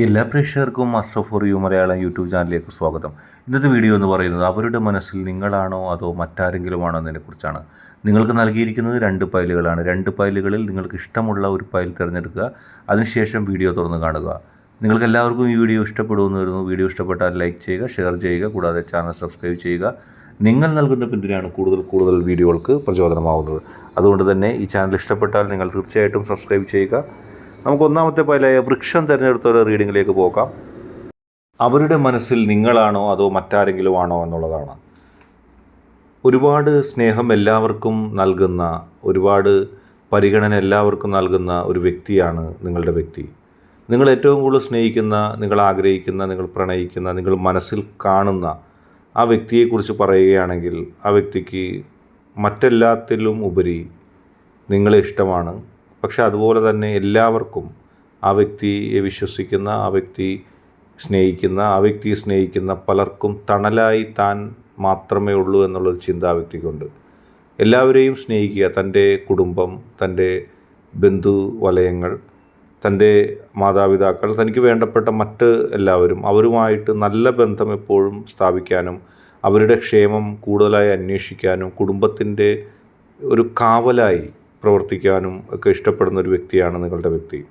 എല്ലാ പ്രേക്ഷകർക്കും master for you Malayalam YouTube ചാനലിലേക്ക് സ്വാഗതം. ഇന്നത്തെ വീഡിയോ എന്ന് പറയുന്നത് അവരുടെ മനസ്സിൽ നിങ്ങളാണോ അതോ മറ്റാരെങ്കിലുമാണോ എന്നതിനെക്കുറിച്ചാണ്. നിങ്ങൾക്ക് നൽകിയിരിക്കുന്നത് രണ്ട് ഫയലുകളാണ്. രണ്ട് ഫയലുകളിൽ നിങ്ങൾക്ക് ഇഷ്ടമുള്ള ഒരു ഫയൽ തിരഞ്ഞെടുക്കുക. അതിനുശേഷം വീഡിയോ തുറന്ന് കാണുക. നിങ്ങൾക്ക് എല്ലാവർക്കും ഈ വീഡിയോ ഇഷ്ടപ്പെടുമെന്ന് വരുന്നു വീഡിയോ ഇഷ്ടപ്പെട്ടാൽ ലൈക്ക് ചെയ്യുക ഷെയർ ചെയ്യുക കൂടാതെ ചാനൽ സബ്സ്ക്രൈബ് ചെയ്യുക. നിങ്ങൾ നൽകുന്ന പിന്തുണയാണ് കൂടുതൽ കൂടുതൽ വീഡിയോകൾക്ക് പ്രചോദനമാവുന്നത്. അതുകൊണ്ട് തന്നെ ഈ ചാനൽ ഇഷ്ടപ്പെട്ടാൽ നിങ്ങൾ തീർച്ചയായിട്ടും സബ്സ്ക്രൈബ് ചെയ്യുക. നമുക്ക് ഒന്നാമത്തെ ഫയലായ വൃക്ഷം തിരഞ്ഞെടുത്തവരുടെ റീഡിങ്ങിലേക്ക് പോകാം. അവരുടെ മനസ്സിൽ നിങ്ങളാണോ അതോ മറ്റാരെങ്കിലും ആണോ എന്നുള്ളതാണ്. ഒരുപാട് സ്നേഹം എല്ലാവർക്കും നൽകുന്ന ഒരുപാട് പരിഗണന എല്ലാവർക്കും നൽകുന്ന ഒരു വ്യക്തിയാണ് നിങ്ങളുടെ വ്യക്തി. നിങ്ങൾ ഏറ്റവും കൂടുതൽ സ്നേഹിക്കുന്ന നിങ്ങൾ ആഗ്രഹിക്കുന്ന നിങ്ങൾ പ്രണയിക്കുന്ന നിങ്ങൾ മനസ്സിൽ കാണുന്ന ആ വ്യക്തിയെക്കുറിച്ച് പറയുകയാണെങ്കിൽ ആ വ്യക്തിക്ക് മറ്റെല്ലാത്തിലും ഉപരി നിങ്ങളെ ഇഷ്ടമാണ്. പക്ഷെ അതുപോലെ തന്നെ എല്ലാവർക്കും ആ വ്യക്തിയെ വിശ്വസിക്കുന്ന ആ വ്യക്തി സ്നേഹിക്കുന്ന ആ വ്യക്തിയെ സ്നേഹിക്കുന്ന പലർക്കും തണലായി താൻ മാത്രമേ ഉള്ളൂ എന്നുള്ളൊരു ചിന്ത ആ വ്യക്തിക്കുണ്ട്. എല്ലാവരെയും സ്നേഹിക്കുക തന്റെ കുടുംബം തന്റെ ബന്ധു വലയങ്ങൾ തന്റെ മാതാപിതാക്കൾ തനിക്ക് വേണ്ടപ്പെട്ട മറ്റ് എല്ലാവരും അവരുമായിട്ട് നല്ല ബന്ധം എപ്പോഴും സ്ഥാപിക്കാനും അവരുടെ ക്ഷേമം കൂടുതലായി അന്വേഷിക്കാനും കുടുംബത്തിന്റെ ഒരു കാവലായി പ്രവർത്തിക്കാനും ഒക്കെ ഇഷ്ടപ്പെടുന്ന ഒരു വ്യക്തിയാണ് നിങ്ങളുടെ വ്യക്തി.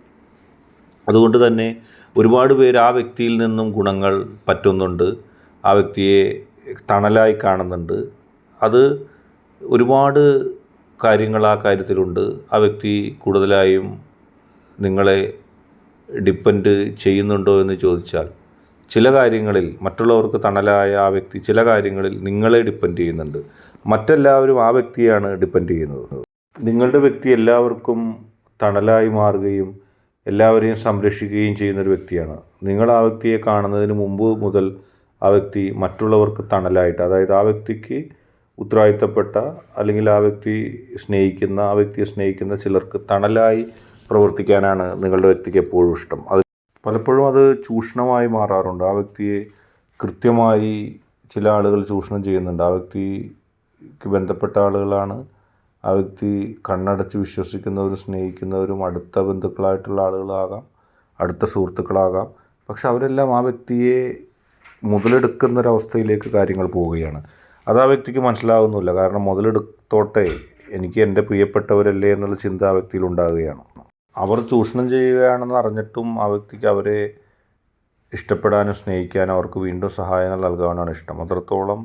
അതുകൊണ്ട് തന്നെ ഒരുപാട് പേര് ആ വ്യക്തിയിൽ നിന്നും ഗുണങ്ങൾ പറ്റുന്നുണ്ട്. ആ വ്യക്തിയെ തണലായി കാണുന്നുണ്ട്. അത് ഒരുപാട് കാര്യങ്ങൾ ആ കാര്യത്തിലുണ്ട്. ആ വ്യക്തി കൂടുതലായും നിങ്ങളെ ഡിപ്പെൻഡ് ചെയ്യുന്നുണ്ടോ എന്ന് ചോദിച്ചാൽ ചില കാര്യങ്ങളിൽ മറ്റുള്ളവർക്ക് തണലായ ആ വ്യക്തി ചില കാര്യങ്ങളിൽ നിങ്ങളെ ഡിപ്പെൻഡ് ചെയ്യുന്നുണ്ട്. മറ്റെല്ലാവരും ആ വ്യക്തിയാണ് ഡിപ്പെൻഡ് ചെയ്യുന്നത്. നിങ്ങളുടെ വ്യക്തി എല്ലാവർക്കും തണലായി മാറുകയും എല്ലാവരെയും സംരക്ഷിക്കുകയും ചെയ്യുന്നൊരു വ്യക്തിയാണ്. നിങ്ങൾ ആ വ്യക്തിയെ കാണുന്നതിന് മുമ്പ് മുതൽ ആ വ്യക്തി മറ്റുള്ളവർക്ക് തണലായിട്ട് അതായത് ആ വ്യക്തിക്ക് ഉത്തരവാദിത്തപ്പെട്ട അല്ലെങ്കിൽ ആ വ്യക്തി സ്നേഹിക്കുന്ന ആ വ്യക്തിയെ സ്നേഹിക്കുന്ന ചിലർക്ക് തണലായി പ്രവർത്തിക്കാനാണ് നിങ്ങളുടെ വ്യക്തിക്ക് എപ്പോഴും ഇഷ്ടം. അത് പലപ്പോഴും അത് ചൂഷണമായി മാറാറുണ്ട്. ആ വ്യക്തിയെ കൃത്യമായി ചില ആളുകൾ ചൂഷണം ചെയ്യുന്നുണ്ട്. ആ വ്യക്തിക്ക് ബന്ധപ്പെട്ട ആളുകളാണ് ആ വ്യക്തി കണ്ണടച്ച് വിശ്വസിക്കുന്നവരും സ്നേഹിക്കുന്നവരും അടുത്ത ബന്ധുക്കളായിട്ടുള്ള ആളുകളാകാം അടുത്ത സുഹൃത്തുക്കളാകാം. പക്ഷെ അവരെല്ലാം ആ വ്യക്തിയെ മുതലെടുക്കുന്ന ഒരവസ്ഥയിലേക്ക് കാര്യങ്ങൾ പോവുകയാണ്. അത് ആ വ്യക്തിക്ക് മനസ്സിലാകുന്നില്ല കാരണം മുതലെടുത്തോട്ടെ എനിക്ക് എന്റെ പ്രിയപ്പെട്ടവരല്ലേ എന്നുള്ള ചിന്ത ആ വ്യക്തിയിൽ ഉണ്ടാകുകയാണ്. അവർ ചൂഷണം ചെയ്യുകയാണെന്ന് അറിഞ്ഞിട്ടും ആ വ്യക്തിക്ക് അവരെ ഇഷ്ടപ്പെടാനും സ്നേഹിക്കാനും അവർക്ക് വീണ്ടും സഹായങ്ങൾ നൽകാനാണ് ഇഷ്ടം. അത്രത്തോളം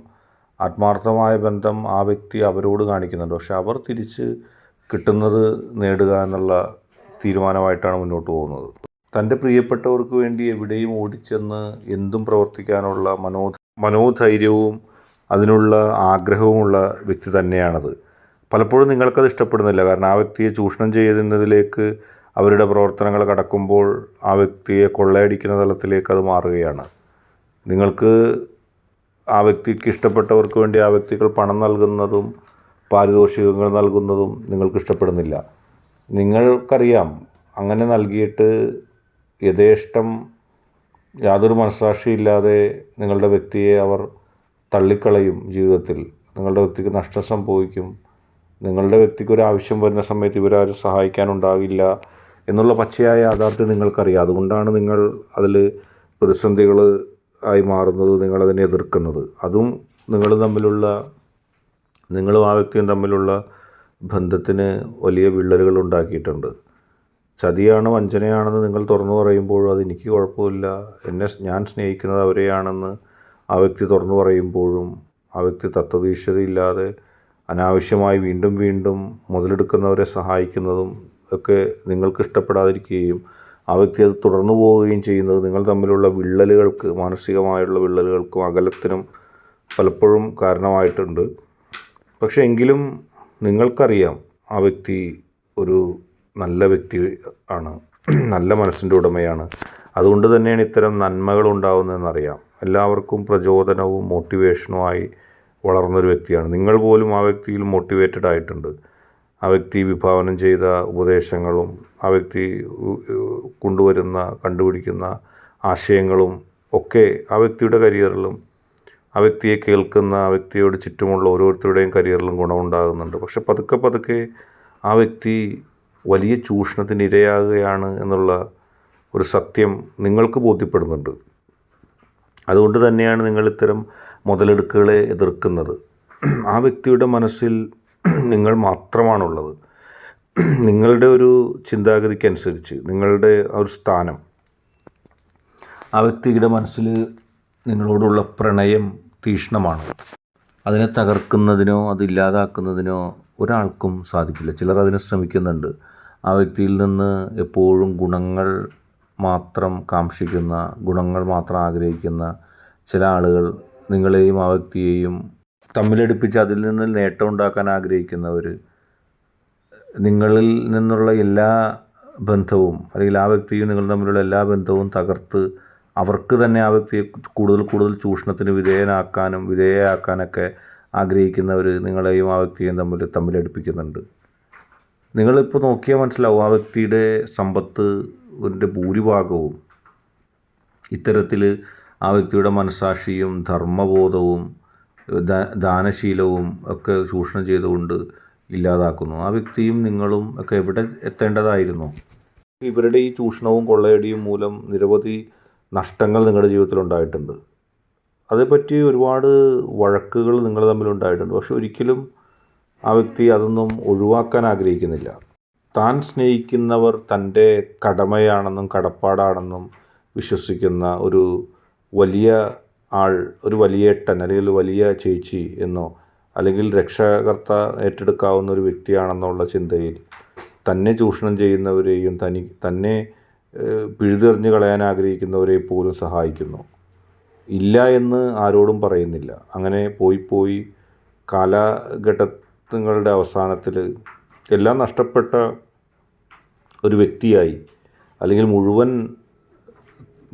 ആത്മാർത്ഥമായ ബന്ധം ആ വ്യക്തി അവരോട് കാണിക്കുന്നുണ്ട്. പക്ഷെ അവർ തിരിച്ച് കിട്ടുന്നത് നേടുക എന്നുള്ള തീരുമാനമായിട്ടാണ് മുന്നോട്ട് പോകുന്നത്. തന്റെ പ്രിയപ്പെട്ടവർക്ക് വേണ്ടി എവിടെയും ഓടിച്ചെന്ന് എന്തും പ്രവർത്തിക്കാനുള്ള മനോ മനോധൈര്യവും അതിനുള്ള ആഗ്രഹവുമുള്ള വ്യക്തി തന്നെയാണത്. പലപ്പോഴും നിങ്ങൾക്കത് ഇഷ്ടപ്പെടുന്നില്ല. കാരണം ആ വ്യക്തിയെ ചൂഷണം ചെയ്യുന്നതിലേക്ക് അവരുടെ പ്രവർത്തനങ്ങൾ കടക്കുമ്പോൾ ആ വ്യക്തിയെ കൊള്ളയടിക്കുന്ന തലത്തിലേക്ക് അത് മാറുകയാണ്. നിങ്ങൾക്ക് ആ വ്യക്തിക്ക് ഇഷ്ടപ്പെട്ടവർക്ക് വേണ്ടി ആ വ്യക്തികൾ പണം നൽകുന്നതും പാരിതോഷികങ്ങൾ നൽകുന്നതും നിങ്ങൾക്ക് ഇഷ്ടപ്പെടുന്നില്ല. നിങ്ങൾക്കറിയാം അങ്ങനെ നൽകിയിട്ട് യഥേഷ്ടം യാതൊരു മനസ്സാക്ഷിയില്ലാതെ നിങ്ങളുടെ വ്യക്തിയെ അവർ തള്ളിക്കളയും ജീവിതത്തിൽ. നിങ്ങളുടെ വ്യക്തിക്ക് നഷ്ടം സംഭവിക്കും. നിങ്ങളുടെ വ്യക്തിക്ക് ഒരു ആവശ്യം വരുന്ന സമയത്ത് ഇവരാരും സഹായിക്കാനുണ്ടാകില്ല എന്നുള്ള പച്ചയായ യാഥാർത്ഥ്യം നിങ്ങൾക്കറിയാം. അതുകൊണ്ടാണ് നിങ്ങൾ അതിൽ പ്രതിസന്ധികൾ ആയി മാറുന്നത് നിങ്ങളതിനെ എതിർക്കുന്നത്. അതും നിങ്ങൾ തമ്മിലുള്ള നിങ്ങളും ആ വ്യക്തിയും തമ്മിലുള്ള ബന്ധത്തിന് വലിയ വിള്ളലുകൾ ഉണ്ടാക്കിയിട്ടുണ്ട്. ചതിയാണ് വഞ്ചനയാണെന്ന് നിങ്ങൾ തുറന്നു പറയുമ്പോഴും അത് എനിക്ക് കുഴപ്പമില്ല. എന്നെ ഞാൻ സ്നേഹിക്കുന്നത് അവരെയാണെന്ന് ആ വ്യക്തി തുറന്നു പറയുമ്പോഴും ആ വ്യക്തി തത്വദീക്ഷതയില്ലാതെ അനാവശ്യമായി വീണ്ടും വീണ്ടും മുതലെടുക്കുന്നവരെ സഹായിക്കുന്നതും ഒക്കെ നിങ്ങൾക്ക് ഇഷ്ടപ്പെടാതിരിക്കുകയും ആ വ്യക്തി അത് തുടർന്നു പോവുകയും ചെയ്യുന്നത് നിങ്ങൾ തമ്മിലുള്ള വിള്ളലുകൾക്ക് മാനസികമായുള്ള വിള്ളലുകൾക്കും അകലത്തിനും പലപ്പോഴും കാരണമായിട്ടുണ്ട്. പക്ഷേ എങ്കിലും നിങ്ങൾക്കറിയാം ആ വ്യക്തി ഒരു നല്ല വ്യക്തി ആണ്. നല്ല മനസ്സിന്റെ ഉടമയാണ്. അതുകൊണ്ട് തന്നെയാണ് ഇത്തരം നന്മകൾ ഉണ്ടാകുന്നതെന്നറിയാം എല്ലാവർക്കും പ്രചോദനവും മോട്ടിവേഷനുമായി വളർന്നൊരു വ്യക്തിയാണ്. നിങ്ങൾ പോലും ആ വ്യക്തിയിൽ മോട്ടിവേറ്റഡ് ആയിട്ടുണ്ട്. ആ വ്യക്തി വിഭാവനം ചെയ്ത ഉപദേശങ്ങളും ആ വ്യക്തി കൊണ്ടുവരുന്ന കണ്ടുപിടിക്കുന്ന ആശയങ്ങളും ഒക്കെ ആ വ്യക്തിയുടെ കരിയറിലും ആ വ്യക്തിയെ കേൾക്കുന്ന ആ വ്യക്തിയോട് ചുറ്റുമുള്ള ഓരോരുത്തരുടെയും കരിയറിലും ഗുണമുണ്ടാകുന്നുണ്ട്. പക്ഷെ പതുക്കെ പതുക്കെ ആ വ്യക്തി വലിയ ചൂഷണത്തിന് ഇരയാകുകയാണ് എന്നുള്ള ഒരു സത്യം നിങ്ങൾക്ക് ബോധ്യപ്പെടുന്നുണ്ട്. അതുകൊണ്ട് തന്നെയാണ് നിങ്ങൾ ഇത്തരം മുതലെടുക്കുകളെ എതിർക്കുന്നത്. ആ വ്യക്തിയുടെ മനസ്സിൽ നിങ്ങൾ മാത്രമാണുള്ളത്. നിങ്ങളുടെ ഒരു ചിന്താഗതിക്കനുസരിച്ച് നിങ്ങളുടെ ആ ഒരു സ്ഥാനം ആ വ്യക്തിയുടെ മനസ്സിൽ നിങ്ങളോടുള്ള പ്രണയം തീഷ്ണമാണ്? അതിനെ തകർക്കുന്നതിനോ അതില്ലാതാക്കുന്നതിനോ ഒരാൾക്കും സാധിക്കില്ല. ചിലർ അതിനെ ശ്രമിക്കുന്നുണ്ട്. ആ വ്യക്തിയിൽ നിന്ന് എപ്പോഴും ഗുണങ്ങൾ മാത്രം കാക്ഷിക്കുന്ന ഗുണങ്ങൾ മാത്രം ആഗ്രഹിക്കുന്ന ചില ആളുകൾ നിങ്ങളെയും ആ വ്യക്തിയെയും തമ്മിലടുപ്പിച്ച് അതിൽ നിന്ന് നേട്ടം ഉണ്ടാക്കാൻ ആഗ്രഹിക്കുന്നവർ നിങ്ങളിൽ നിന്നുള്ള എല്ലാ ബന്ധവും അല്ലെങ്കിൽ ആ വ്യക്തിയും നിങ്ങൾ തമ്മിലുള്ള എല്ലാ ബന്ധവും തകർത്ത് അവർക്ക് തന്നെ ആ വ്യക്തിയെ കൂടുതൽ കൂടുതൽ ചൂഷണത്തിന് വിധേയനാക്കാനും വിധേയയാക്കാനൊക്കെ ആഗ്രഹിക്കുന്നവർ നിങ്ങളെയും ആ വ്യക്തിയെയും തമ്മിൽ തമ്മിലടുപ്പിക്കുന്നുണ്ട് നിങ്ങളിപ്പോൾ നോക്കിയാൽ മനസ്സിലാവും ആ വ്യക്തിയുടെ സമ്പത്ത് ഭൂരിഭാഗവും ഇത്തരത്തിൽ ആ വ്യക്തിയുടെ മനസാക്ഷിയും ധർമ്മബോധവും ദാനശീലവും ഒക്കെ ചൂഷണം ചെയ്തുകൊണ്ട് ഇല്ലാതാക്കുന്നു. ആ വ്യക്തിയും നിങ്ങളും ഒക്കെ എവിടെ എത്തേണ്ടതായിരുന്നു? ഇവരുടെ ഈ ചൂഷണവും കൊള്ളയടിയും മൂലം നിരവധി നഷ്ടങ്ങൾ നിങ്ങളുടെ ജീവിതത്തിൽ ഉണ്ടായിട്ടുണ്ട്. അതേപ്പറ്റി ഒരുപാട് വഴക്കുകൾ നിങ്ങൾ തമ്മിൽ ഉണ്ടായിട്ടുണ്ട്. പക്ഷെ ഒരിക്കലും ആ വ്യക്തി അതൊന്നും ഒഴിവാക്കാൻ ആഗ്രഹിക്കുന്നില്ല. താൻ സ്നേഹിക്കുന്നവർ തന്റെ കടമയാണെന്നും കടപ്പാടാണെന്നും വിശ്വസിക്കുന്ന ഒരു വലിയ ആൾ ഒരു വലിയ ഏട്ടൻ അല്ലെങ്കിൽ വലിയ ചേച്ചി എന്നോ അല്ലെങ്കിൽ രക്ഷകർത്ത ഏറ്റെടുക്കാവുന്ന ഒരു വ്യക്തിയാണെന്നുള്ള ചിന്തയിൽ തന്നെ ചൂഷണം ചെയ്യുന്നവരെയും തനി തന്നെ പിഴുതെറിഞ്ഞ് കളയാൻ ആഗ്രഹിക്കുന്നവരെ പോലും സഹായിക്കുന്നു. ഇല്ല എന്ന് ആരോടും പറയുന്നില്ല. അങ്ങനെ പോയി പോയി കാലഘട്ടങ്ങളുടെ അവസാനത്തിൽ എല്ലാം നഷ്ടപ്പെട്ട ഒരു വ്യക്തിയായി അല്ലെങ്കിൽ മുഴുവൻ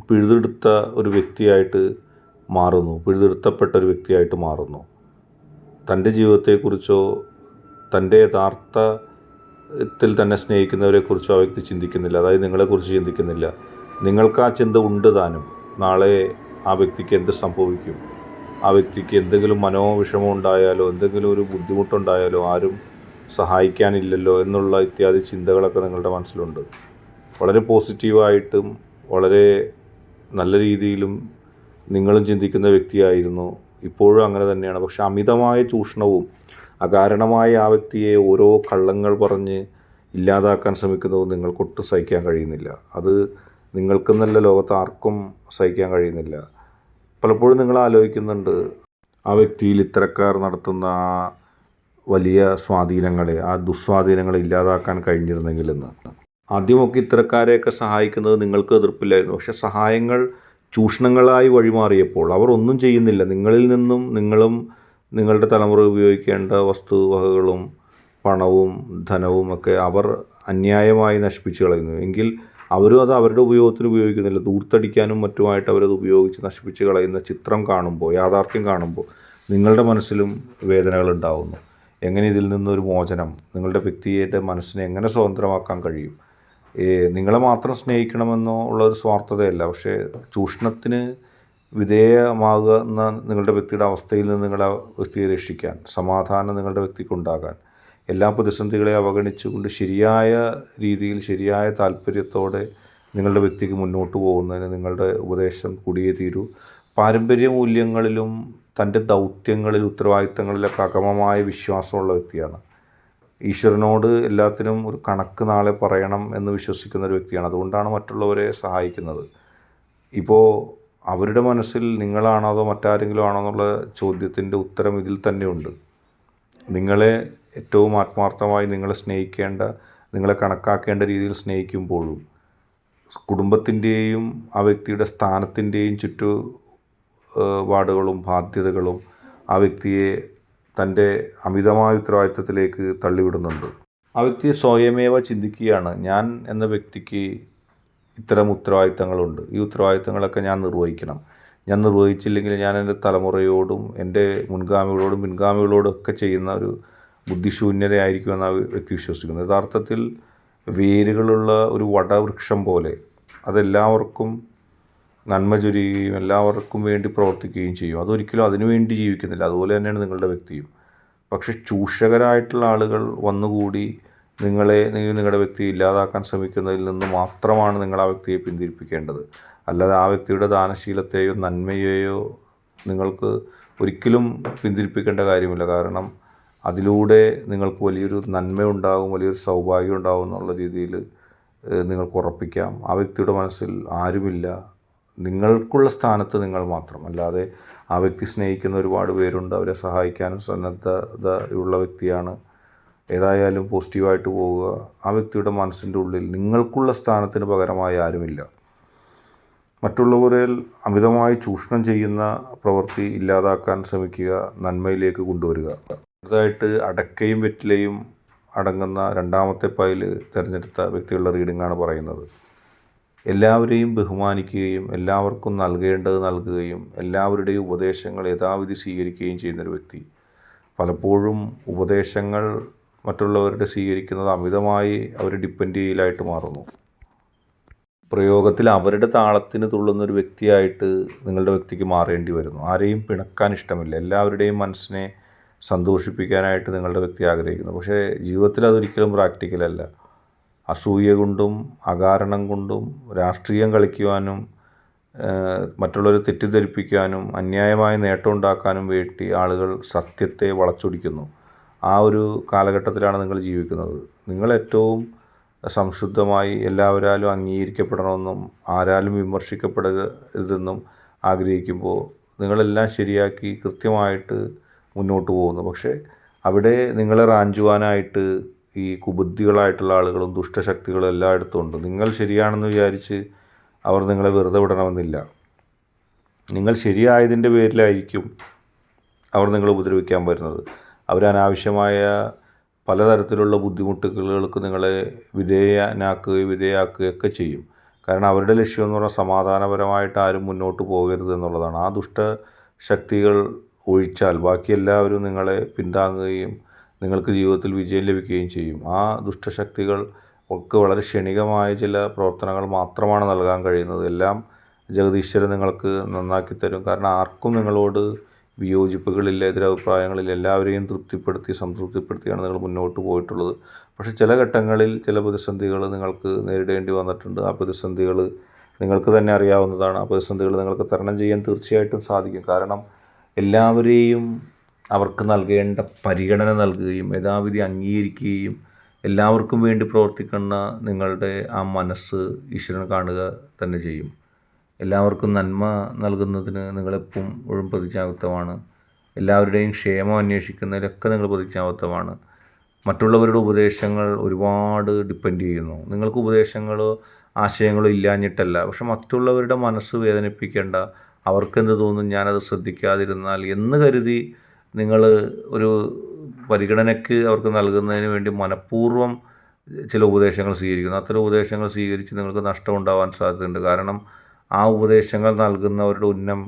പിഴുതെടുത്ത ഒരു വ്യക്തിയായിട്ട് മാറുന്നു പിഴുതെടുത്തപ്പെട്ട ഒരു വ്യക്തിയായിട്ട് മാറുന്നു. തന്റെ ജീവിതത്തെക്കുറിച്ചോ തന്റെ യഥാർത്ഥത്തിൽ തന്നെ സ്നേഹിക്കുന്നവരെക്കുറിച്ചോ ആ വ്യക്തി ചിന്തിക്കുന്നില്ല. അതായത് നിങ്ങളെക്കുറിച്ച് ചിന്തിക്കുന്നില്ല. നിങ്ങൾക്ക് ആ ചിന്ത ഉണ്ട് താനും. നാളെ ആ വ്യക്തിക്ക് എന്ത് സംഭവിക്കും? ആ വ്യക്തിക്ക് എന്തെങ്കിലും മനോവിഷമം ഉണ്ടായാലോ എന്തെങ്കിലും ഒരു ബുദ്ധിമുട്ടുണ്ടായാലോ ആരും സഹായിക്കാനില്ലല്ലോ എന്നുള്ള ഇത്യാദി ചിന്തകളൊക്കെ നിങ്ങളുടെ മനസ്സിലുണ്ട്. വളരെ പോസിറ്റീവായിട്ടും വളരെ നല്ല രീതിയിലും നിങ്ങളും ചിന്തിക്കുന്ന വ്യക്തിയായിരുന്നു. ഇപ്പോഴും അങ്ങനെ തന്നെയാണ്. പക്ഷെ അമിതമായ ചൂഷണവും അകാരണമായ ആ വ്യക്തിയെ ഓരോ കള്ളങ്ങൾ പറഞ്ഞ് ഇല്ലാതാക്കാൻ ശ്രമിക്കുന്നതും നിങ്ങൾക്കൊട്ടും സഹിക്കാൻ കഴിയുന്നില്ല. അത് നിങ്ങൾക്കെന്നല്ല ലോകത്ത് ആർക്കും സഹിക്കാൻ കഴിയുന്നില്ല. പലപ്പോഴും നിങ്ങൾ ആലോചിക്കുന്നുണ്ട് ആ വ്യക്തിയിൽ ഇത്തരക്കാർ നടത്തുന്ന ആ വലിയ സ്വാധീനങ്ങളെ ആ ദുസ്വാധീനങ്ങളെ ഇല്ലാതാക്കാൻ കഴിഞ്ഞിരുന്നെങ്കിൽ എന്ന് ആദ്യമൊക്കെ ഇത്തരക്കാരെയൊക്കെ സഹായിക്കുന്നത് നിങ്ങൾക്ക് എതിർപ്പില്ലായിരുന്നു. പക്ഷെ സഹായങ്ങൾ ചൂഷണങ്ങളായി വഴിമാറിയപ്പോൾ അവർ ഒന്നും ചെയ്യുന്നില്ല. നിങ്ങളിൽ നിന്നും നിങ്ങളും നിങ്ങളുടെ തലമുറ ഉപയോഗിക്കേണ്ട വസ്തുവകകളും പണവും ധനവും ഒക്കെ അവർ അന്യായമായി നശിപ്പിച്ചു കളയുന്നു. എങ്കിൽ അവരും അത് അവരുടെ ഉപയോഗത്തിന് ഉപയോഗിക്കുന്നില്ല. ദൂർത്തടിക്കാനും മറ്റുമായിട്ട് അവരത് ഉപയോഗിച്ച് നശിപ്പിച്ച് കളയുന്ന ചിത്രം കാണുമ്പോൾ യാഥാർത്ഥ്യം കാണുമ്പോൾ നിങ്ങളുടെ മനസ്സിലും വേദനകൾ ഉണ്ടാവുന്നു. എങ്ങനെ ഇതിൽ നിന്നൊരു മോചനം നിങ്ങളുടെ വ്യക്തിയുടെ മനസ്സിനെ എങ്ങനെ സ്വതന്ത്രമാക്കാൻ കഴിയും? നിങ്ങളെ മാത്രം സ്നേഹിക്കണമെന്നോ ഉള്ള ഒരു സ്വാർത്ഥതയല്ല. പക്ഷേ ചൂഷണത്തിന് വിധേയമാകുന്ന നിങ്ങളുടെ വ്യക്തിയുടെ അവസ്ഥയിൽ നിന്ന് നിങ്ങളെ വ്യക്തിയെ രക്ഷിക്കാൻ സമാധാനം നിങ്ങളുടെ വ്യക്തിക്കുണ്ടാകാൻ എല്ലാ പ്രതിസന്ധികളെ അവഗണിച്ചുകൊണ്ട് ശരിയായ രീതിയിൽ ശരിയായ താല്പര്യത്തോടെ നിങ്ങളുടെ വ്യക്തിക്ക് മുന്നോട്ട് പോകുന്നതിന് നിങ്ങളുടെ ഉപദേശം കൂടിയേ തീരൂ. പാരമ്പര്യ മൂല്യങ്ങളിലും തന്റെ ദൗത്യങ്ങളിൽ ഉത്തരവാദിത്തങ്ങളിലൊക്കെ അകമമായ വിശ്വാസമുള്ള വ്യക്തിയാണ്. ഈശ്വരനോട് എല്ലാത്തിനും ഒരു കണക്ക് നാളെ പറയണം എന്ന് വിശ്വസിക്കുന്ന ഒരു വ്യക്തിയാണ്. അതുകൊണ്ടാണ് മറ്റുള്ളവരെ സഹായിക്കുന്നത്. ഇപ്പോൾ അവരുടെ മനസ്സിൽ നിങ്ങളാണോ അതോ മറ്റാരെങ്കിലും ആണോ എന്നുള്ള ചോദ്യത്തിന്റെ ഉത്തരം ഇതിൽ തന്നെയുണ്ട് നിങ്ങളെ ഏറ്റവും ആത്മാർത്ഥമായി നിങ്ങളെ സ്നേഹിക്കേണ്ട നിങ്ങളെ കണക്കാക്കേണ്ട രീതിയിൽ സ്നേഹിക്കുമ്പോഴും കുടുംബത്തിന്റെയും ആ വ്യക്തിയുടെ സ്ഥാനത്തിന്റെയും ചുറ്റുപാടുകളും ബാധ്യതകളും ആ വ്യക്തിയെ തന്റെ അമിതമായ ഉത്തരവാദിത്വത്തിലേക്ക് തള്ളിവിടുന്നുണ്ട്. ആ വ്യക്തി സ്വയമേവ ചിന്തിക്കുകയാണ് ഞാൻ എന്ന വ്യക്തിക്ക് ഇത്തരം ഉത്തരവാദിത്തങ്ങളുണ്ട്. ഈ ഉത്തരവാദിത്തങ്ങളൊക്കെ ഞാൻ നിർവഹിക്കണം. ഞാൻ നിർവഹിച്ചില്ലെങ്കിൽ ഞാൻ എന്റെ തലമുറയോടും എന്റെ മുൻഗാമികളോടും പിൻഗാമികളോടും ഒക്കെ ചെയ്യുന്ന ഒരു ബുദ്ധിശൂന്യതയായിരിക്കുമെന്ന് ആ വ്യക്തി വിശ്വസിക്കുന്നത്. യഥാർത്ഥത്തിൽ വേരുകളുള്ള ഒരു വടവൃക്ഷം പോലെ അതെല്ലാവർക്കും നന്മ ചൊരിയുകയും എല്ലാവർക്കും വേണ്ടി പ്രവർത്തിക്കുകയും ചെയ്യും. അതൊരിക്കലും അതിനു വേണ്ടി ജീവിക്കുന്നില്ല. അതുപോലെ തന്നെയാണ് നിങ്ങളുടെ വ്യക്തിയും. പക്ഷെ ചൂഷകരായിട്ടുള്ള ആളുകൾ വന്നുകൂടി നിങ്ങളെ നിങ്ങളുടെ വ്യക്തി ഇല്ലാതാക്കാൻ ശ്രമിക്കുന്നതിൽ നിന്ന് മാത്രമാണ് നിങ്ങൾ ആ വ്യക്തിയെ പിന്തിരിപ്പിക്കേണ്ടത്. അല്ലാതെ ആ വ്യക്തിയുടെ ദാനശീലത്തെയോ നന്മയെയോ നിങ്ങൾക്ക് ഒരിക്കലും പിന്തിരിപ്പിക്കേണ്ട കാര്യമില്ല. കാരണം അതിലൂടെ നിങ്ങൾക്ക് വലിയൊരു നന്മ ഉണ്ടാകും വലിയൊരു സൗഭാഗ്യം ഉണ്ടാകും എന്നുള്ള രീതിയിൽ നിങ്ങൾക്ക് ഉറപ്പിക്കാം. ആ വ്യക്തിയുടെ മനസ്സിൽ ആരുമില്ല. നിങ്ങൾക്കുള്ള സ്ഥാനത്ത് നിങ്ങൾ മാത്രം. അല്ലാതെ ആ വ്യക്തി സ്നേഹിക്കുന്ന ഒരുപാട് പേരുണ്ട്. അവരെ സഹായിക്കാനും സന്നദ്ധത ഉള്ള വ്യക്തിയാണ്. ഏതായാലും പോസിറ്റീവായിട്ട് പോവുക. ആ വ്യക്തിയുടെ മനസ്സിന്റെ ഉള്ളിൽ നിങ്ങൾക്കുള്ള സ്ഥാനത്തിന് പകരമായി ആരുമില്ല. മറ്റുള്ളവരിൽ അമിതമായി ചൂഷണം ചെയ്യുന്ന പ്രവൃത്തി ഇല്ലാതാക്കാൻ ശ്രമിക്കുക നന്മയിലേക്ക് കൊണ്ടുവരിക. അടുത്തതായിട്ട് അടക്കയും വെറ്റിലയും അടങ്ങുന്ന രണ്ടാമത്തെ പൈൽ തിരഞ്ഞെടുത്ത വ്യക്തികളുടെ റീഡിംഗാണ് പറയുന്നത്. എല്ലാവരെയും ബഹുമാനിക്കുകയും എല്ലാവർക്കും നൽകേണ്ടത് നൽകുകയും എല്ലാവരുടെയും ഉപദേശങ്ങൾ യഥാവിധി സ്വീകരിക്കുകയും ചെയ്യുന്നൊരു വ്യക്തി. പലപ്പോഴും ഉപദേശങ്ങൾ മറ്റുള്ളവരുടെ സ്വീകരിക്കുന്നത് അമിതമായി അവർ ഡിപ്പെൻഡ് ചെയ്യലായിട്ട് മാറുന്നു. പ്രയോഗത്തിൽ അവരുടെ താളത്തിന് തുള്ളുന്നൊരു വ്യക്തിയായിട്ട് നിങ്ങളുടെ വ്യക്തിക്ക് മാറേണ്ടി വരുന്നു. ആരെയും പിണക്കാൻ ഇഷ്ടമില്ല. എല്ലാവരുടെയും മനസ്സിനെ സന്തോഷിപ്പിക്കാനായിട്ട് നിങ്ങളുടെ വ്യക്തി ആഗ്രഹിക്കുന്നു. പക്ഷേ ജീവിതത്തിൽ അതൊരിക്കലും പ്രാക്ടിക്കലല്ല. അസൂയ കൊണ്ടും അകാരണം കൊണ്ടും രാഷ്ട്രീയം കളിക്കുവാനും മറ്റുള്ളവരെ തെറ്റിദ്ധരിപ്പിക്കാനും അന്യായമായ നേട്ടം ഉണ്ടാക്കാനും വേണ്ടി ആളുകൾ സത്യത്തെ വളച്ചൊടിക്കുന്നു. ആ ഒരു കാലഘട്ടത്തിലാണ് നിങ്ങൾ ജീവിക്കുന്നത്. നിങ്ങൾ ഏറ്റവും സംശുദ്ധമായി എല്ലാവരാലും അംഗീകരിക്കപ്പെടണമെന്നും ആരാലും വിമർശിക്കപ്പെടരുതെന്നും ആഗ്രഹിക്കുമ്പോൾ നിങ്ങളെല്ലാം ശരിയാക്കി കൃത്യമായിട്ട് മുന്നോട്ട് പോകുന്നു. പക്ഷേ അവിടെ നിങ്ങളെ റാഞ്ചുവാനായിട്ട് ഈ കുബുദ്ധികളായിട്ടുള്ള ആളുകളും ദുഷ്ടശക്തികളും എല്ലായിടത്തും ഉണ്ട് നിങ്ങൾ ശരിയാണെന്ന് വിചാരിച്ച് അവർ നിങ്ങളെ വെറുതെ വിടണമെന്നില്ല. നിങ്ങൾ ശരിയായതിന്റെ പേരിലായിരിക്കും അവർ നിങ്ങളെ ഉപദ്രവിക്കാൻ വരുന്നത്. അവർ അനാവശ്യമായ പലതരത്തിലുള്ള ബുദ്ധിമുട്ടുകൾക്ക് നിങ്ങളെ വിധേയനാക്കുകയും വിധേയാക്കുകയൊക്കെ ചെയ്യും. കാരണം അവരുടെ ലക്ഷ്യം എന്ന് പറഞ്ഞാൽ സമാധാനപരമായിട്ട് ആരും മുന്നോട്ട് പോകരുത് എന്നുള്ളതാണ്. ആ ദുഷ്ട ശക്തികൾ ഒഴിച്ചാൽ ബാക്കി എല്ലാവരും നിങ്ങളെ പിന്താങ്ങുകയും നിങ്ങൾക്ക് ജീവിതത്തിൽ വിജയം ലഭിക്കുകയും ചെയ്യും. ആ ദുഷ്ടശക്തികൾ ഒക്കെ വളരെ ക്ഷണികമായ ചില പ്രവർത്തനങ്ങൾ മാത്രമാണ് നൽകാൻ കഴിയുന്നത്. എല്ലാം ജഗദീശ്വരൻ നിങ്ങൾക്ക് നന്നാക്കി തരും. കാരണം ആർക്കും നിങ്ങളോട് വിയോജിപ്പുകളില്ല എതിരഭിപ്രായങ്ങളില്ല. എല്ലാവരെയും തൃപ്തിപ്പെടുത്തി സംതൃപ്തിപ്പെടുത്തിയാണ് നിങ്ങൾ മുന്നോട്ട് പോയിട്ടുള്ളത്. പക്ഷേ ചില ഘട്ടങ്ങളിൽ ചില പ്രതിസന്ധികൾ നിങ്ങൾക്ക് നേരിടേണ്ടി വന്നിട്ടുണ്ട്. ആ പ്രതിസന്ധികൾ നിങ്ങൾക്ക് തന്നെ അറിയാവുന്നതാണ്. ആ പ്രതിസന്ധികൾ നിങ്ങൾക്ക് തരണം ചെയ്യാൻ തീർച്ചയായിട്ടും സാധിക്കും. കാരണം എല്ലാവരെയും അവർക്ക് നൽകേണ്ട പരിഗണന നൽകുകയും യഥാവിധി അംഗീകരിക്കുകയും എല്ലാവർക്കും വേണ്ടി പ്രവർത്തിക്കുന്ന നിങ്ങളുടെ ആ മനസ്സ് ഈശ്വരൻ കാണുക തന്നെ ചെയ്യും. എല്ലാവർക്കും നന്മ നൽകുന്നതിന് നിങ്ങളെപ്പോഴും പ്രതിജ്ഞാബദ്ധമാണ്. എല്ലാവരുടെയും ക്ഷേമം അന്വേഷിക്കുന്നതിലൊക്കെ നിങ്ങൾ പ്രതിജ്ഞാബദ്ധമാണ്. മറ്റുള്ളവരുടെ ഉപദേശങ്ങൾ ഒരുപാട് ഡിപ്പെൻഡ് ചെയ്യുന്നു. നിങ്ങൾക്ക് ഉപദേശങ്ങളോ ആശയങ്ങളോ ഇല്ലാഞ്ഞിട്ടല്ല. പക്ഷെ മറ്റുള്ളവരുടെ മനസ്സ് വേദനിപ്പിക്കേണ്ട അവർക്കെന്ത് തോന്നും ഞാനത് ശ്രദ്ധിക്കാതിരുന്നാൽ എന്ന് കരുതി നിങ്ങൾ ഒരു പരിഗണനയ്ക്ക് അവർക്ക് നൽകുന്നതിന് വേണ്ടി മനഃപൂർവം ചില ഉപദേശങ്ങൾ സ്വീകരിക്കുന്നു. അത്തരം ഉപദേശങ്ങൾ സ്വീകരിച്ച് നിങ്ങൾക്ക് നഷ്ടം നഷ്ടമുണ്ടാവാൻ സാധ്യതയുണ്ട്. കാരണം ആ ഉപദേശങ്ങൾ നൽകുന്നവരുടെ ഉന്നം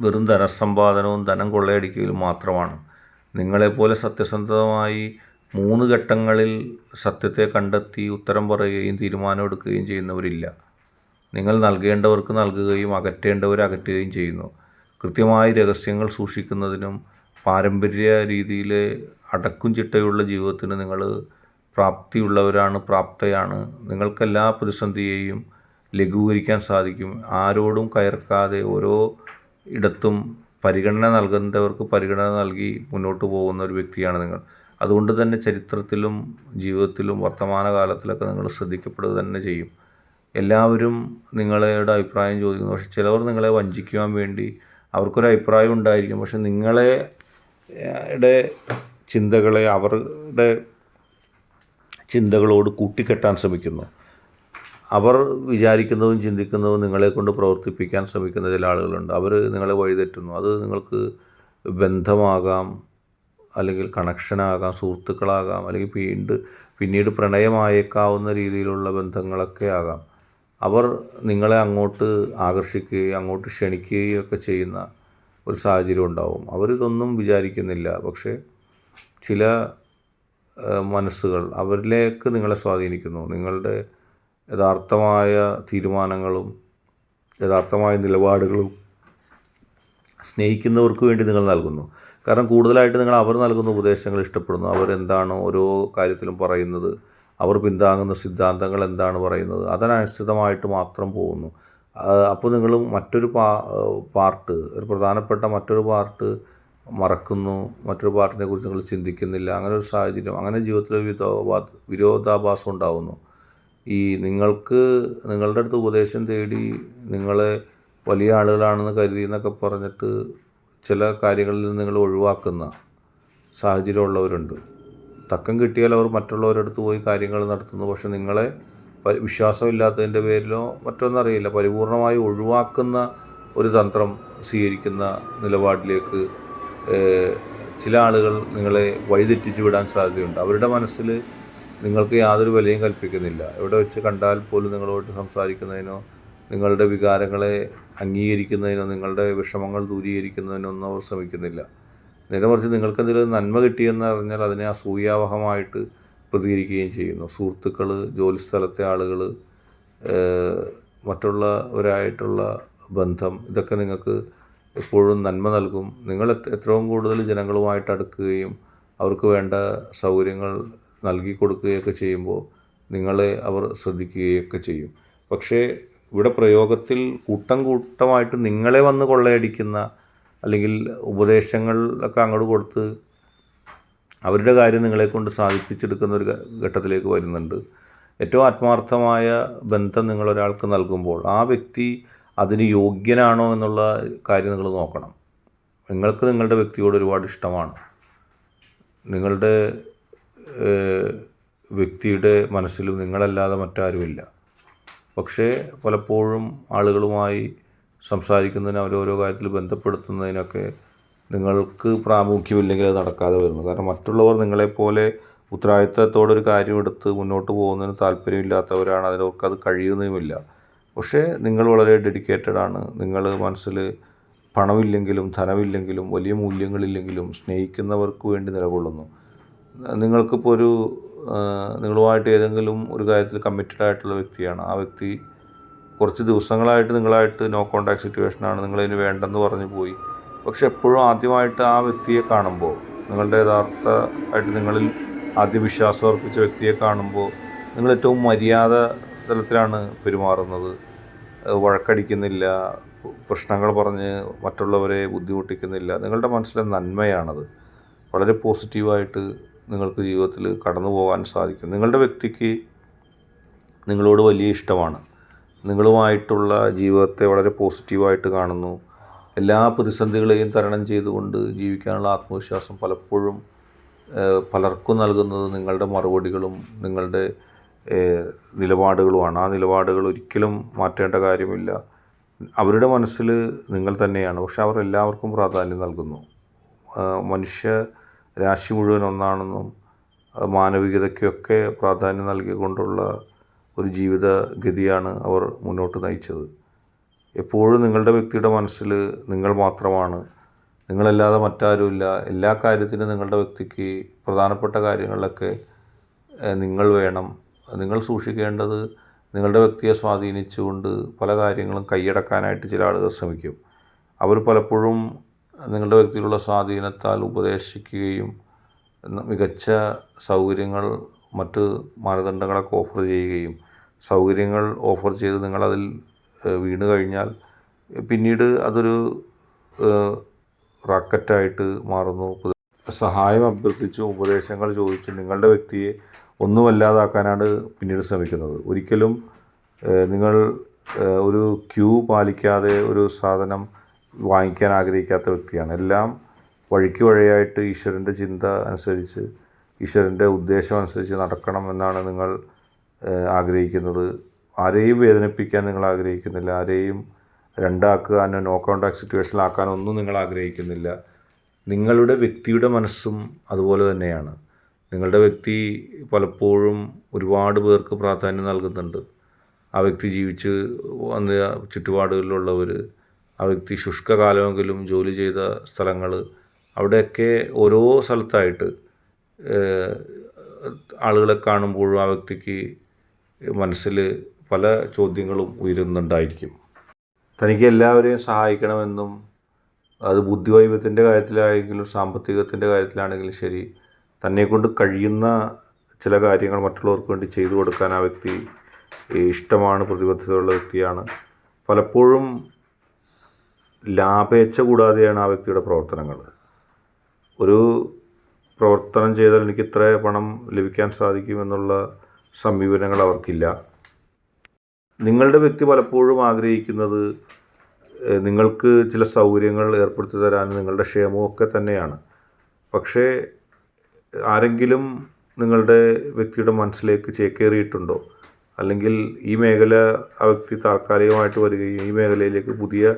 വെറും ധനസമ്പാദനവും ധനം കൊള്ളയടിക്കലും മാത്രമാണ്. നിങ്ങളെപ്പോലെ സത്യസന്ധമായി മൂന്ന് ഘട്ടങ്ങളിൽ സത്യത്തെ കണ്ടെത്തി ഉത്തരം പറയുകയും തീരുമാനമെടുക്കുകയും ചെയ്യുന്നവരില്ല. നിങ്ങൾ നൽകേണ്ടവർക്ക് നൽകുകയും അകറ്റേണ്ടവർ അകറ്റുകയും ചെയ്യുന്നു. കൃത്യമായി രഹസ്യങ്ങൾ സൂക്ഷിക്കുന്നതിനും പാരമ്പര്യ രീതിയിൽ അടക്കും ചിട്ടയുള്ള ജീവിതത്തിന് നിങ്ങൾ പ്രാപ്തിയുള്ളവരാണ് പ്രാപ്തയാണ്. നിങ്ങൾക്കെല്ലാ പ്രതിസന്ധിയെയും ലഘൂകരിക്കാൻ സാധിക്കും. ആരോടും കയർക്കാതെ ഓരോ ഇടത്തും പരിഗണന നൽകുന്നവർക്ക് പരിഗണന നൽകി മുന്നോട്ട് പോകുന്ന ഒരു വ്യക്തിയാണ് നിങ്ങൾ. അതുകൊണ്ട് തന്നെ ചരിത്രത്തിലും ജീവിതത്തിലും വർത്തമാനകാലത്തിലൊക്കെ നിങ്ങൾ ശ്രദ്ധിക്കപ്പെടുക തന്നെ ചെയ്യും. എല്ലാവരും നിങ്ങളുടെ അഭിപ്രായം ചോദിക്കുന്നു. പക്ഷെ ചിലവർ നിങ്ങളെ വഞ്ചിക്കുവാൻ വേണ്ടി അവർക്കൊരു അഭിപ്രായം ഉണ്ടായിരിക്കും. പക്ഷെ നിങ്ങളെ യുടെ ചിന്തകളെ അവരുടെ ചിന്തകളോട് കൂട്ടിക്കെട്ടാൻ ശ്രമിക്കുന്നു. അവർ വിചാരിക്കുന്നതും ചിന്തിക്കുന്നതും നിങ്ങളെ കൊണ്ട് പ്രവർത്തിപ്പിക്കാൻ ശ്രമിക്കുന്ന ചില ആളുകളുണ്ട്. അവർ നിങ്ങളെ വഴിതെറ്റുന്നു. അത് നിങ്ങൾക്ക് ബന്ധമാകാം അല്ലെങ്കിൽ കണക്ഷനാകാം സുഹൃത്തുക്കളാകാം അല്ലെങ്കിൽ വീണ്ടും പിന്നീട് പ്രണയമായേക്കാവുന്ന രീതിയിലുള്ള ബന്ധങ്ങളൊക്കെ ആകാം. അവർ നിങ്ങളെ അങ്ങോട്ട് ആകർഷിക്കുകയും അങ്ങോട്ട് ക്ഷണിക്കുകയും ഒക്കെ ചെയ്യുന്ന ഒരു സാഹചര്യം ഉണ്ടാവും. അവരിതൊന്നും വിചാരിക്കുന്നില്ല. പക്ഷേ ചില മനസ്സുകൾ അവരിലേക്ക് നിങ്ങളെ സ്വാധീനിക്കുന്നു. നിങ്ങളുടെ യഥാർത്ഥമായ തീരുമാനങ്ങളും യഥാർത്ഥമായ നിലപാടുകളും സ്നേഹിക്കുന്നവർക്ക് വേണ്ടി നിങ്ങൾ നൽകുന്നു. കാരണം കൂടുതലായിട്ട് നിങ്ങൾ അവർ നൽകുന്ന ഉപദേശങ്ങൾ ഇഷ്ടപ്പെടുന്നു. അവരെന്താണോ ഓരോ കാര്യത്തിലും പറയുന്നത്. അവർ പിന്താങ്ങുന്ന സിദ്ധാന്തങ്ങൾ എന്താണ് പറയുന്നത്? അതിനനുസൃതമായിട്ട് മാത്രം പോകുന്നു. അപ്പോൾ നിങ്ങൾ മറ്റൊരു പാ പാർട്ട് ഒരു പ്രധാനപ്പെട്ട മറ്റൊരു പാർട്ട് മറക്കുന്നു. മറ്റൊരു പാർട്ടിനെ കുറിച്ച് നിങ്ങൾ ചിന്തിക്കുന്നില്ല. അങ്ങനെ ഒരു സാഹചര്യം അങ്ങനെ ജീവിതത്തിൽ വിരോധാ വിരോധാഭാസം ഉണ്ടാകുന്നു ഈ നിങ്ങൾക്ക് നിങ്ങളുടെ അടുത്ത് ഉപദേശം തേടി നിങ്ങളെ വലിയ ആളുകളാണെന്ന് കരുതി എന്നൊക്കെ പറഞ്ഞിട്ട് ചില കാര്യങ്ങളിൽ നിന്ന് നിങ്ങൾ ഒഴിവാക്കുന്ന സാഹചര്യമുള്ളവരുണ്ട്. തക്കം കിട്ടിയാൽ അവർ മറ്റുള്ളവരുടെ അടുത്ത് പോയി കാര്യങ്ങൾ നടത്തുന്നു. പക്ഷെ നിങ്ങളെ വിശ്വാസമില്ലാത്തതിന്റെ പേരിലോ മറ്റൊന്നറിയില്ല പരിപൂർണമായി ഒഴിവാക്കുന്ന ഒരു തന്ത്രം സ്വീകരിക്കുന്ന നിലപാടിലേക്ക് ചില ആളുകൾ നിങ്ങളെ വഴിതെറ്റിച്ചു വിടാൻ സാധ്യതയുണ്ട്. അവരുടെ മനസ്സിൽ നിങ്ങൾക്ക് യാതൊരു വിലയും കൽപ്പിക്കുന്നില്ല. എവിടെ വെച്ച് കണ്ടാൽ പോലും നിങ്ങളോട്ട് സംസാരിക്കുന്നതിനോ നിങ്ങളുടെ വികാരങ്ങളെ അംഗീകരിക്കുന്നതിനോ നിങ്ങളുടെ വിഷമങ്ങൾ ദൂരീകരിക്കുന്നതിനോ ഒന്നും അവർ ശ്രമിക്കുന്നില്ല. നേരെ മറിച്ച് നിങ്ങൾക്ക് എന്തെങ്കിലും നന്മ കിട്ടിയെന്ന് അറിഞ്ഞാൽ അതിനെ അസൂയാവഹമായിട്ട് പ്രതികരിക്കുകയും ചെയ്യുന്നു. സുഹൃത്തുക്കൾ ജോലിസ്ഥലത്തെ ആളുകൾ മറ്റുള്ളവരായിട്ടുള്ള ബന്ധം ഇതൊക്കെ നിങ്ങൾക്ക് എപ്പോഴും നന്മ നൽകും. നിങ്ങൾ എത്രയും കൂടുതൽ ജനങ്ങളുമായിട്ട് അടുക്കുകയും അവർക്ക് വേണ്ട സൗകര്യങ്ങൾ നൽകി കൊടുക്കുകയൊക്കെ ചെയ്യുമ്പോൾ നിങ്ങളെ അവർ ശ്രദ്ധിക്കുകയൊക്കെ ചെയ്യും. പക്ഷേ ഇവിടെ പ്രയോഗത്തിൽ കൂട്ടം കൂട്ടമായിട്ട് നിങ്ങളെ വന്ന് കൊള്ളയടിക്കുന്ന അല്ലെങ്കിൽ ഉപദേശങ്ങളൊക്കെ അങ്ങോട്ട് കൊടുത്ത് അവരുടെ കാര്യം നിങ്ങളെ കൊണ്ട് സാധിപ്പിച്ചെടുക്കുന്ന ഒരു ഘട്ടത്തിലേക്ക് വരുന്നുണ്ട്. ഏറ്റവും ആത്മാർത്ഥമായ ബന്ധം നിങ്ങൾ ഒരാൾക്ക് നൽകുമ്പോൾ ആ വ്യക്തി അതിന് യോഗ്യനാണോ എന്നുള്ള കാര്യം നിങ്ങൾ നോക്കണം. നിങ്ങൾക്ക് നിങ്ങളുടെ വ്യക്തിയോട് ഒരുപാട് ഇഷ്ടമാണ്. നിങ്ങളുടെ വ്യക്തിയുടെ മനസ്സിലും നിങ്ങളല്ലാതെ മറ്റാരുമില്ല. പക്ഷേ പലപ്പോഴും ആളുകളുമായി സംസാരിക്കുന്നതിന് അവരോരോ കാര്യത്തിൽ ബന്ധപ്പെടുത്തുന്നതിനൊക്കെ നിങ്ങൾക്ക് പ്രാമുഖ്യമില്ലെങ്കിൽ അത് നടക്കാതെ വരുന്നു. കാരണം മറ്റുള്ളവർ നിങ്ങളെപ്പോലെ ഉത്തരവാദിത്തത്തോടെ ഒരു കാര്യം എടുത്ത് മുന്നോട്ട് പോകുന്നതിന് താല്പര്യമില്ലാത്തവരാണ്. അതിനവർക്ക് അത് കഴിയുന്നതുമില്ല. പക്ഷേ നിങ്ങൾ വളരെ ഡെഡിക്കേറ്റഡ് ആണ്. നിങ്ങൾ മനസ്സിൽ പണമില്ലെങ്കിലും ധനമില്ലെങ്കിലും വലിയ മൂല്യങ്ങളില്ലെങ്കിലും സ്നേഹിക്കുന്നവർക്ക് വേണ്ടി നിലകൊള്ളുന്നു. നിങ്ങൾക്കിപ്പോൾ ഒരു നിങ്ങളുമായിട്ട് ഏതെങ്കിലും ഒരു കാര്യത്തിൽ കമ്മിറ്റഡ് ആയിട്ടുള്ള വ്യക്തിയാണ്. ആ വ്യക്തി കുറച്ച് ദിവസങ്ങളായിട്ട് നിങ്ങളായിട്ട് നോ കോണ്ടാക്ട് സിറ്റുവേഷനാണ് നിങ്ങളതിന് വേണ്ടെന്ന് പറഞ്ഞു പോയി. പക്ഷെ എപ്പോഴും ആദ്യമായിട്ട് ആ വ്യക്തിയെ കാണുമ്പോൾ നിങ്ങളുടെ യഥാർത്ഥ ആയിട്ട് നിങ്ങളിൽ ആദ്യം വിശ്വാസം അർപ്പിച്ച വ്യക്തിയെ കാണുമ്പോൾ നിങ്ങൾ ഏറ്റവും മര്യാദ തലത്തിലാണ് പെരുമാറുന്നത്. വഴക്കടിക്കുന്നില്ല പ്രശ്നങ്ങൾ പറഞ്ഞ് മറ്റുള്ളവരെ ബുദ്ധിമുട്ടിക്കുന്നില്ല. നിങ്ങളുടെ മനസ്സിലെ നന്മയാണത്. വളരെ പോസിറ്റീവായിട്ട് നിങ്ങൾക്ക് ജീവിതത്തിൽ കടന്നു പോകാൻ സാധിക്കും. നിങ്ങളുടെ വ്യക്തിക്ക് നിങ്ങളോട് വലിയ ഇഷ്ടമാണ്. നിങ്ങളുമായിട്ടുള്ള ജീവിതത്തെ വളരെ പോസിറ്റീവായിട്ട് കാണുന്നു. എല്ലാ പ്രതിസന്ധികളെയും തരണം ചെയ്തുകൊണ്ട് ജീവിക്കാനുള്ള ആത്മവിശ്വാസം പലപ്പോഴും പലർക്കും നൽകുന്നത് നിങ്ങളുടെ മറുപടികളും നിങ്ങളുടെ നിലപാടുകളുമാണ്. ആ നിലപാടുകൾ ഒരിക്കലും മാറ്റേണ്ട കാര്യമില്ല. അവരുടെ മനസ്സിൽ നിങ്ങൾ തന്നെയാണ്. പക്ഷെ അവർ എല്ലാവർക്കും പ്രാധാന്യം നൽകുന്നു. മനുഷ്യ രാശി മുഴുവൻ ഒന്നാണെന്നും മാനവികതയ്ക്കൊക്കെ പ്രാധാന്യം നൽകിക്കൊണ്ടുള്ള ഒരു ജീവിതഗതിയാണ് അവർ മുന്നോട്ട് നയിച്ചത്. എപ്പോഴും നിങ്ങളുടെ വ്യക്തിയുടെ മനസ്സിൽ നിങ്ങൾ മാത്രമാണ്. നിങ്ങളല്ലാതെ മറ്റാരുമില്ല. എല്ലാ കാര്യത്തിനും നിങ്ങളുടെ വ്യക്തിക്ക് പ്രധാനപ്പെട്ട കാര്യങ്ങളിലൊക്കെ നിങ്ങൾ വേണം. നിങ്ങൾ സൂക്ഷിക്കേണ്ടത് നിങ്ങളുടെ വ്യക്തിയെ സ്വാധീനിച്ചുകൊണ്ട് പല കാര്യങ്ങളും കൈയടക്കാനായിട്ട് ചില ആളുകൾ ശ്രമിക്കും. അവർ പലപ്പോഴും നിങ്ങളുടെ വ്യക്തിയിലുള്ള സ്വാധീനത്താൽ ഉപദേശിക്കുകയും മികച്ച സൗകര്യങ്ങൾ മറ്റ് മാനദണ്ഡങ്ങളൊക്കെ ഓഫർ ചെയ്യുകയും സൗകര്യങ്ങൾ ഓഫർ ചെയ്ത് നിങ്ങളതിൽ വീണ് കഴിഞ്ഞാൽ പിന്നീട് അതൊരു റാക്കറ്റായിട്ട് മാറുന്നു. സഹായം അഭ്യർത്ഥിച്ചും ഉപദേശങ്ങൾ ചോദിച്ചും നിങ്ങളുടെ വ്യക്തിയെ ഒന്നുമല്ലാതാക്കാനാണ് പിന്നീട് ശ്രമിക്കുന്നത്. ഒരിക്കലും നിങ്ങൾ ഒരു ക്യൂ പാലിക്കാതെ ഒരു സാധനം വാങ്ങിക്കാൻ ആഗ്രഹിക്കാത്ത വ്യക്തിയാണ്. എല്ലാം വഴിക്ക് വഴിയായിട്ട് ഈശ്വരന്റെ ചിന്ത അനുസരിച്ച് ഈശ്വരന്റെ ഉദ്ദേശം അനുസരിച്ച് നടക്കണം എന്നാണ് നിങ്ങൾ ആഗ്രഹിക്കുന്നത്. ആരെയും വേദനിപ്പിക്കാൻ നിങ്ങൾ ആഗ്രഹിക്കുന്നില്ല. ആരെയും രണ്ടാക്കാനോ നോ കോണ്ടാക്ട് സിറ്റുവേഷനിലാക്കാനോ ഒന്നും നിങ്ങൾ ആഗ്രഹിക്കുന്നില്ല. നിങ്ങളുടെ വ്യക്തിയുടെ മനസ്സും അതുപോലെ തന്നെയാണ്. നിങ്ങളുടെ വ്യക്തി പലപ്പോഴും ഒരുപാട് പേർക്ക് പ്രാധാന്യം നൽകുന്നുണ്ട്. ആ വ്യക്തി ജീവിച്ച് വന്ന ചുറ്റുപാടുകളിലുള്ളവർ ആ വ്യക്തി ശുഷ്കകാലമെങ്കിലും ജോലി ചെയ്ത സ്ഥലങ്ങൾ അവിടെയൊക്കെ ഓരോ സ്ഥലത്തായിട്ട് ആളുകളെ കാണുമ്പോഴും ആ വ്യക്തിക്ക് മനസ്സിൽ പല ചോദ്യങ്ങളും ഉയരുന്നുണ്ടായിരിക്കും. തനിക്ക് എല്ലാവരെയും സഹായിക്കണമെന്നും അത് ബുദ്ധിവൈവത്തിന്റെ കാര്യത്തിലായെങ്കിലും സാമ്പത്തികത്തിന്റെ കാര്യത്തിലാണെങ്കിലും ശരി തന്നെക്കൊണ്ട് കഴിയുന്ന ചില കാര്യങ്ങൾ മറ്റുള്ളവർക്ക് വേണ്ടി ചെയ്തു കൊടുക്കാൻ ആ വ്യക്തി ഇഷ്ടമാണ് പ്രതിബദ്ധതയുള്ള വ്യക്തിയാണ്. പലപ്പോഴും ലാഭേച്ഛ കൂടാതെയാണ് ആ വ്യക്തിയുടെ പ്രവർത്തനങ്ങൾ. ഒരു പ്രവർത്തനം ചെയ്താൽ എനിക്ക് ഇത്ര പണം ലഭിക്കാൻ സാധിക്കുമെന്നുള്ള സമീപനങ്ങൾ അവർക്കില്ല. നിങ്ങളുടെ വ്യക്തി പലപ്പോഴും ആഗ്രഹിക്കുന്നത് നിങ്ങൾക്ക് ചില സൗകര്യങ്ങൾ ഏർപ്പെടുത്തി തരാൻ നിങ്ങളുടെ ക്ഷേമമൊക്കെ തന്നെയാണ്. പക്ഷേ ആരെങ്കിലും നിങ്ങളുടെ വ്യക്തിയുടെ മനസ്സിലേക്ക് ചേക്കേറിയിട്ടുണ്ടോ? അല്ലെങ്കിൽ ഈ മേഖല ആ വ്യക്തി താൽക്കാലികമായിട്ട് വരികയും ഈ മേഖലയിലേക്ക് പുതിയ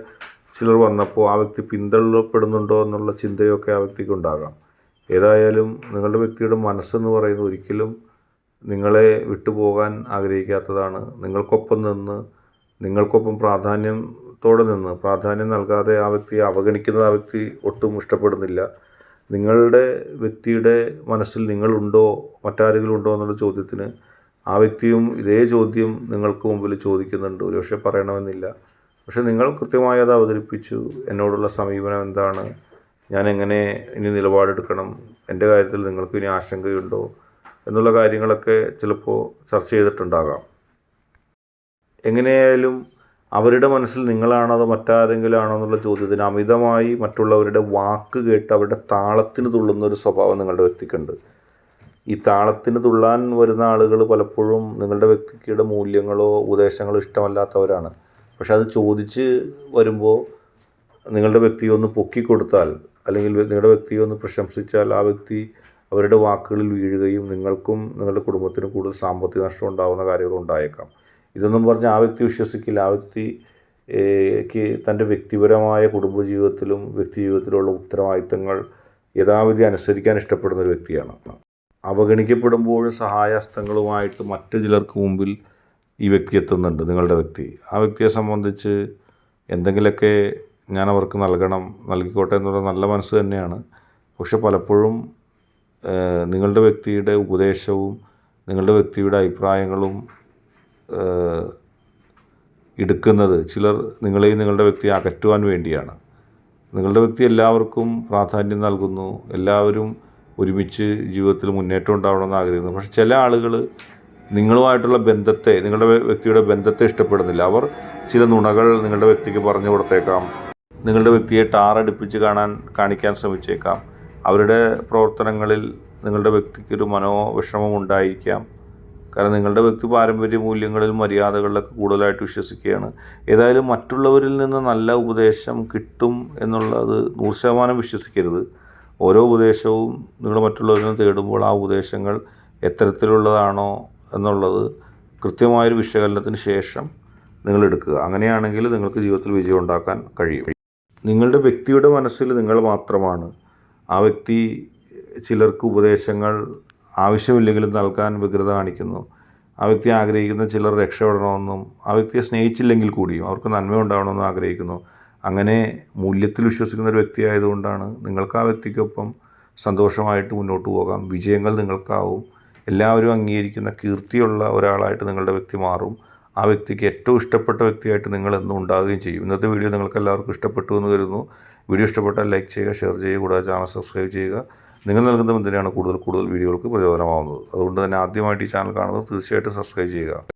ചിലർ വന്നപ്പോൾ ആ വ്യക്തി പിന്തള്ളപ്പെടുന്നുണ്ടോ എന്നുള്ള ചിന്തയൊക്കെ ആ വ്യക്തിക്ക് ഉണ്ടാകാം ഏതായാലും നിങ്ങളുടെ വ്യക്തിയുടെ മനസ്സെന്ന് പറയുന്നത് ഒരിക്കലും നിങ്ങളെ വിട്ടുപോകാൻ ആഗ്രഹിക്കാത്തതാണ്. നിങ്ങൾക്കൊപ്പം നിന്ന് നിങ്ങൾക്കൊപ്പം പ്രാധാന്യത്തോടെ നിന്ന് പ്രാധാന്യം നൽകാതെ ആ വ്യക്തിയെ അവഗണിക്കുന്ന ആ വ്യക്തി ഒട്ടും ഇഷ്ടപ്പെടുന്നില്ല. നിങ്ങളുടെ വ്യക്തിയുടെ മനസ്സിൽ നിങ്ങളുണ്ടോ മറ്റാരെങ്കിലും ഉണ്ടോ എന്നുള്ള ചോദ്യത്തിന് ആ വ്യക്തിയും ഇതേ ചോദ്യം നിങ്ങൾക്ക് മുമ്പിൽ ചോദിക്കുന്നുണ്ട്. ഒരുപക്ഷെ പറയണമെന്നില്ല. പക്ഷെ നിങ്ങൾ കൃത്യമായി അത് അവതരിപ്പിച്ചു. എന്നോടുള്ള സമീപനം എന്താണ്? ഞാൻ എങ്ങനെ ഇനി നിലപാടെടുക്കണം? എന്റെ കാര്യത്തിൽ നിങ്ങൾക്ക് ഇനി ആശങ്കയുണ്ടോ? എന്നുള്ള കാര്യങ്ങളൊക്കെ ചിലപ്പോൾ ചർച്ച ചെയ്തിട്ടുണ്ടാകാം. എങ്ങനെയായാലും അവരുടെ മനസ്സിൽ നിങ്ങളാണോ അതോ മറ്റാരെങ്കിലും ആണോ എന്നുള്ള ചോദ്യത്തിന് അമിതമായി മറ്റുള്ളവരുടെ വാക്ക് കേട്ട് അവരുടെ താളത്തിന് തുള്ളുന്ന ഒരു സ്വഭാവം നിങ്ങളുടെ വ്യക്തിക്കുണ്ട്. ഈ താളത്തിന് തുള്ളാൻ വരുന്ന ആളുകൾ പലപ്പോഴും നിങ്ങളുടെ വ്യക്തിയുടെ മൂല്യങ്ങളോ ഉപദേശങ്ങളോ ഇഷ്ടമല്ലാത്തവരാണ്. പക്ഷെ അത് ചോദിച്ച് വരുമ്പോൾ നിങ്ങളുടെ വ്യക്തിയെ ഒന്ന് പൊക്കിക്കൊടുത്താൽ അല്ലെങ്കിൽ നിങ്ങളുടെ വ്യക്തിയെ ഒന്ന് പ്രശംസിച്ചാൽ ആ വ്യക്തി അവരുടെ വാക്കുകളിൽ വീഴുകയും നിങ്ങൾക്കും നിങ്ങളുടെ കുടുംബത്തിനും കൂടുതൽ സാമ്പത്തിക നഷ്ടം ഉണ്ടാകുന്ന കാര്യങ്ങൾ ഉണ്ടായേക്കാം. ഇതൊന്നും പറഞ്ഞ് ആ വ്യക്തി വിശ്വസിക്കില്ല. ആ വ്യക്തി തന്റെ വ്യക്തിപരമായ കുടുംബജീവിതത്തിലും വ്യക്തി ജീവിതത്തിലുള്ള ഉത്തരവാദിത്തങ്ങൾ യഥാവിധി അനുസരിക്കാൻ ഇഷ്ടപ്പെടുന്ന ഒരു വ്യക്തിയാണ്. അവഗണിക്കപ്പെടുമ്പോൾ സഹായഹസ്തങ്ങളുമായിട്ട് മറ്റു ചിലർക്ക് മുമ്പിൽ ഈ വ്യക്തി എത്തുന്നുണ്ട് നിങ്ങളുടെ വ്യക്തി. ആ വ്യക്തിയെ സംബന്ധിച്ച് എന്തെങ്കിലുമൊക്കെ ഞാൻ അവർക്ക് നൽകണം നൽകിക്കോട്ടെ എന്നുള്ള നല്ല മനസ്സ് തന്നെയാണ്. പക്ഷെ പലപ്പോഴും നിങ്ങളുടെ വ്യക്തിയുടെ ഉപദേശവും നിങ്ങളുടെ വ്യക്തിയുടെ അഭിപ്രായങ്ങളും എടുക്കുന്നത് ചിലർ നിങ്ങളെയും നിങ്ങളുടെ വ്യക്തിയെ അകറ്റുവാൻ വേണ്ടിയാണ്. നിങ്ങളുടെ വ്യക്തി എല്ലാവർക്കും പ്രാധാന്യം നൽകുന്നു എല്ലാവരും ഒരുമിച്ച് ജീവിതത്തിൽ മുന്നേറ്റം ഉണ്ടാവണമെന്ന് ആഗ്രഹിക്കുന്നു. പക്ഷെ ചില ആളുകൾ നിങ്ങളുമായിട്ടുള്ള ബന്ധത്തെ നിങ്ങളുടെ വ്യക്തിയുടെ ബന്ധത്തെ ഇഷ്ടപ്പെടുന്നില്ല. അവർ ചില നുണകൾ നിങ്ങളുടെ വ്യക്തിക്ക് പറഞ്ഞു കൊടുത്തേക്കാം. നിങ്ങളുടെ വ്യക്തിയെ ടാറടിപ്പിച്ച് കാണാൻ കാണിക്കാൻ ശ്രമിച്ചേക്കാം. അവരുടെ പ്രവർത്തനങ്ങളിൽ നിങ്ങളുടെ വ്യക്തിക്കൊരു മനോവിഷമം ഉണ്ടായിരിക്കാം. കാരണം നിങ്ങളുടെ വ്യക്തി പാരമ്പര്യ മൂല്യങ്ങളിൽ മര്യാദകളിലൊക്കെ കൂടുതലായിട്ട് വിശ്വസിക്കുകയാണ്. ഏതായാലും മറ്റുള്ളവരിൽ നിന്ന് നല്ല ഉപദേശം കിട്ടും എന്നുള്ളത് നൂറ് ശതമാനം വിശ്വസിക്കരുത്. ഓരോ ഉപദേശവും നിങ്ങൾ മറ്റുള്ളവരിൽ നിന്ന് തേടുമ്പോൾ ആ ഉപദേശങ്ങൾ എത്തരത്തിലുള്ളതാണോ എന്നുള്ളത് കൃത്യമായൊരു വിശകലനത്തിന് ശേഷം നിങ്ങൾ എടുക്കുക. അങ്ങനെയാണെങ്കിൽ നിങ്ങൾക്ക് ജീവിതത്തിൽ വിജയം ഉണ്ടാക്കാൻ കഴിയും. നിങ്ങളുടെ വ്യക്തിയുടെ മനസ്സിൽ നിങ്ങൾ മാത്രമാണ്. ആ വ്യക്തി ചിലർക്ക് ഉപദേശങ്ങൾ ആവശ്യമില്ലെങ്കിലും നൽകാൻ വ്യഗ്രത കാണിക്കുന്നു. ആ വ്യക്തി ആഗ്രഹിക്കുന്ന ചിലർ രക്ഷപ്പെടണമെന്നും ആ വ്യക്തിയെ സ്നേഹിച്ചില്ലെങ്കിൽ കൂടിയും അവർക്ക് നന്മ ഉണ്ടാവണമെന്നും ആഗ്രഹിക്കുന്നു. അങ്ങനെ മൂല്യത്തിൽ വിശ്വസിക്കുന്ന ഒരു വ്യക്തി ആയതുകൊണ്ടാണ് നിങ്ങൾക്ക് ആ വ്യക്തിക്കൊപ്പം സന്തോഷമായിട്ട് മുന്നോട്ട് പോകാം. വിജയങ്ങൾ നിങ്ങൾക്കാവും. എല്ലാവരും അംഗീകരിക്കുന്ന കീർത്തിയുള്ള ഒരാളായിട്ട് നിങ്ങളുടെ വ്യക്തി മാറും. ആ വ്യക്തിക്ക് ഏറ്റവും ഇഷ്ടപ്പെട്ട വ്യക്തിയായിട്ട് നിങ്ങൾ എന്നും ഉണ്ടാവുകയും ചെയ്യും. ഇന്നത്തെ വീഡിയോ നിങ്ങൾക്ക് എല്ലാവർക്കും ഇഷ്ടപ്പെട്ടു എന്ന് കരുതുന്നു. വീഡിയോ ഇഷ്ടപ്പെട്ടാൽ ലൈക്ക് ചെയ്യുക ഷെയർ ചെയ്യുക കൂടാതെ ചാനൽ സബ്സ്ക്രൈബ് ചെയ്യുക. നിങ്ങൾ നൽകുന്ന പിന്തുണയാണ് കൂടുതൽ കൂടുതൽ വീഡിയോകൾക്ക് പ്രചോദനമാവുന്നത്. അതുകൊണ്ട് തന്നെ ആദ്യമായിട്ട് ഈ ചാനൽ കാണുന്നത് തീർച്ചയായിട്ടും സബ്സ്ക്രൈബ് ചെയ്യുക.